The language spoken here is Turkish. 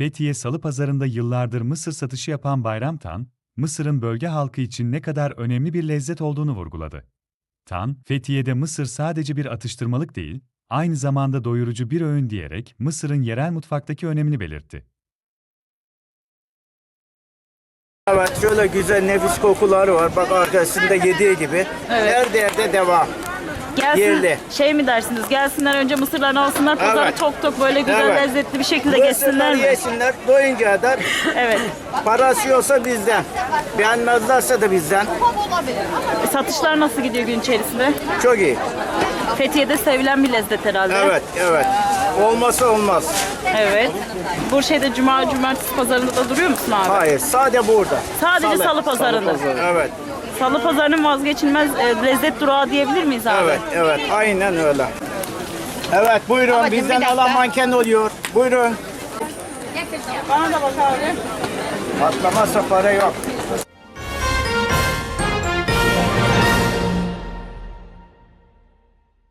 Fethiye Salı Pazarı'nda yıllardır mısır satışı yapan Bayram Tan, Mısır'ın bölge halkı için ne kadar önemli bir lezzet olduğunu vurguladı. Tan, Fethiye'de mısır sadece bir atıştırmalık değil, aynı zamanda doyurucu bir öğün diyerek Mısır'ın yerel mutfaktaki önemini belirtti. Evet şöyle güzel nefis kokuları var. Bak arkasında yediği gibi. Evet. Her derde deva. Gelsin, Yerli. Şey mi dersiniz? Gelsinler önce mısırlarını alsınlar, pazarı Evet. tok tok böyle güzel Evet. lezzetli bir şekilde Mısırları geçsinler mi? yesinler doyunca kadar. Evet. Parası yoksa bizden. Beğenmezlerse de bizden. Satışlar nasıl gidiyor gün içerisinde? Çok iyi. Fethiye'de sevilen bir lezzet herhalde. Evet evet. Olmasa olmaz. Evet. Bu şeyde cuma cumartesi pazarında da duruyor musun abi? Hayır sade burada. Sadece salı pazarında. Evet. Salı pazarının vazgeçilmez e, lezzet durağı diyebilir miyiz abi? Evet evet aynen öyle. Evet buyurun bizden alan manken oluyor. Buyurun. Bana da bak abi. Patlamazsa para yok.